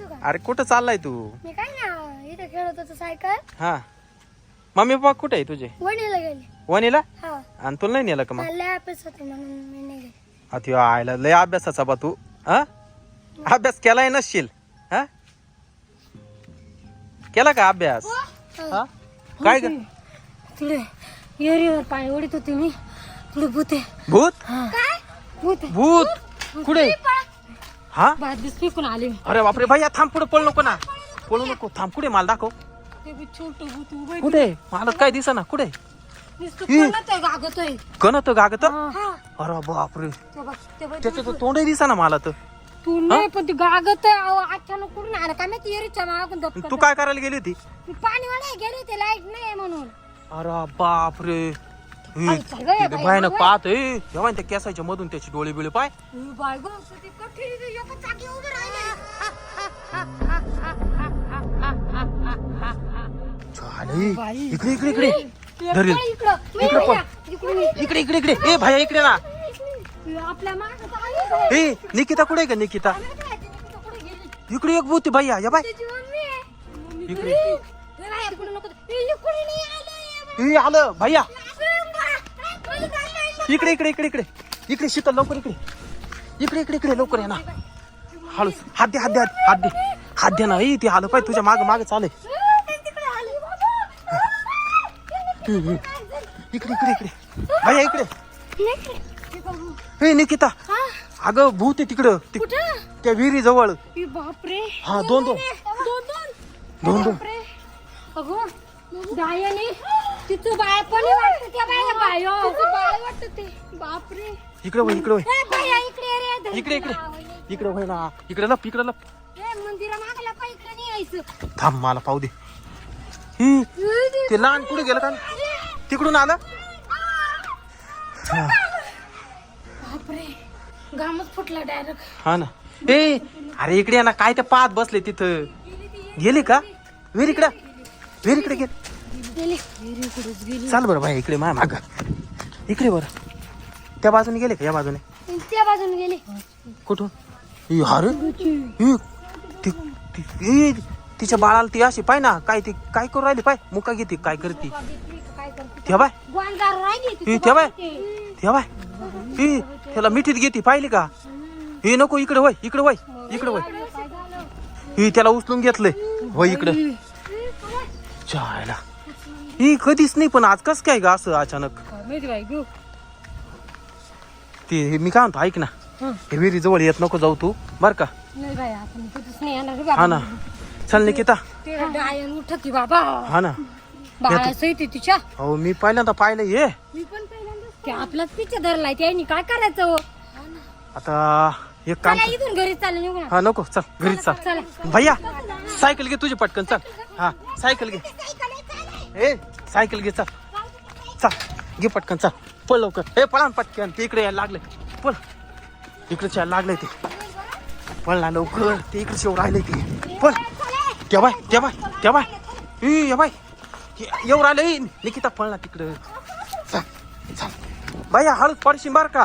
का अरे कुठं चाललाय तू? मी काय ना इथे खेळत होतो सायकल. हा. मम्मी पप्पा कुठे आहे तुझे? वणीला गेली. वनीला हा. आणि तुला नाही नेलं का मग? मला अभ्यास होते म्हणून मी नाही गेली. अति आयला लय अभ्यासाचा बा तू हा? अभ्यास केलाय नसशील हा? केला का अभ्यास? हा. काय ग? तिकडे एरीवर पाणी ओढीत होते मी. तिकडे भूते भूत? भूत भूत? कुठे? हा? बीस पिकून आले. मी अरे बापरे भैया थांब पुढे पळू नको ना. पळू नको थांब कुठे मला दाखव. ते बी छोटं भूत उभं कुठे? मला काय दिसा ना कुठे? नुसतं ही. कोणाचं गागतोय कणत गागत हा. अरे बापरे. ते बघ ते बघ त्याचं तोंडही दिसा ना मला तर. तू नाही पण ती गागत आहे अहो, अचानक कुठून आलं? काय माहिती एरीच्या मागून दपकत तू काय करायला गेली होती? पाणी वाढाय गेले ते लाइट नाही म्हणून. अरे बापरे. भयानक. पाहत जेव्हा त्या केसाच्या मधून त्याची डोळे बिळे पाय. इकडे इकडे इकडे धरेल. इकडं, इकडं. इकडं. इकडे ए भाया इकडे ना ए, निकिता कुठे आहे का निकिता. इकडे एक भूत आहे भैया या बाय इकडे. आलं, भैया. इकडे इकडे इकडे इकडे. इकडे शीतल लवकर इकडे. इकडे इकडे इकडे लवकर ये ना. हळूच हात दे हात दे हात- दे. हात दे ना ते आलं पाय तुझ्या माग माग चालय इकडे इकडे इकडे. भैया इकडे. हे निकिता. अगं भूत आहे तिकडं. त्या विहिरी जवळ बापरे हा दोन दोन. दोन दोन. दोन दोन. अगो तिचं बाळ पण वाटत त्या बाया. वाटत ते. बापरे. इकडे वळ इकडे वळ ए, बाया इकडे रे. इकडे इकडे. इकडे वळ ना. इकडे लप इकडे लप. ए, मंदिरा मागला पाय इकडे नाही यायचं. थांब मला पाहू दे. ही. ते लहान कुठे गेलं का तिकडून आलं. हा, बापरे. घामच फुटला डायरेक्ट हा ना. ए अरे इकडे ये ना. काय ते पाहत बसले तिथं. गेली का? विहिरीकडे विहिरीकडे गेली. गेली. विहिरीकडेच गेली. चाल बरं भाई इकडे माय माग. इकडे बरं. त्या बाजूने गेले का या बाजूने? त्या बाजून गेली. कुठून? ई, अरे ई, ती- ती- ई, तिच्या बाळाला ती अशी पाय ना काय ती काय करू राहिली पाय? मुका घेते काय करते? काय करते? त्या बाय. राहिली त्या बाय. बाळ त्या बाय. ई, त्याला मिठीत घेते पाहिली का? हे नको इकडे वय इकडे वय इकडे वय? ही त्याला उचलून घेतलंय. वय इकडे? जायला. ही कधीच नाही पण आज कस काय ग असं अचानक? काय माहिती बाई गं. ते मी काय म्हणतो ऐक ना. हं. हे विहिरी जवळ येत नको जाऊ तू बर का? नाही बाई आपण तिथंच नाही येणार रे हा बाबा. ना चल निकिता. ते डायन उठत बाबा. हा ना. ते तिच्या. हो मी पहिल्यांदा पाहिलं ये मी पण पहिल्यांदाच ते आपलाच पिच्चा धरलाय त्यांनी काय करायचं हो? आता एक काम चला इथून घरी निघून. हा नको चल घरी चल. चला. भैया सायकल घे तुझी पटकन चल. हा सायकल घे. ए सायकल घे चल. चल घे पटकन चल. पळ लवकर. ए पळा पटकन. ते इकडे यायला लागले. पळ. इकडे यायला लागले ते. पळ ना लवकर. ते इकडे शेव राहिले ते. पळ. त्या बाय त्या बाय त्या बाय. ए बाय. येऊ राहिले. निकिता पळला तिकडे तिकडं. चल चल. भैया हळूच पडशील बार का?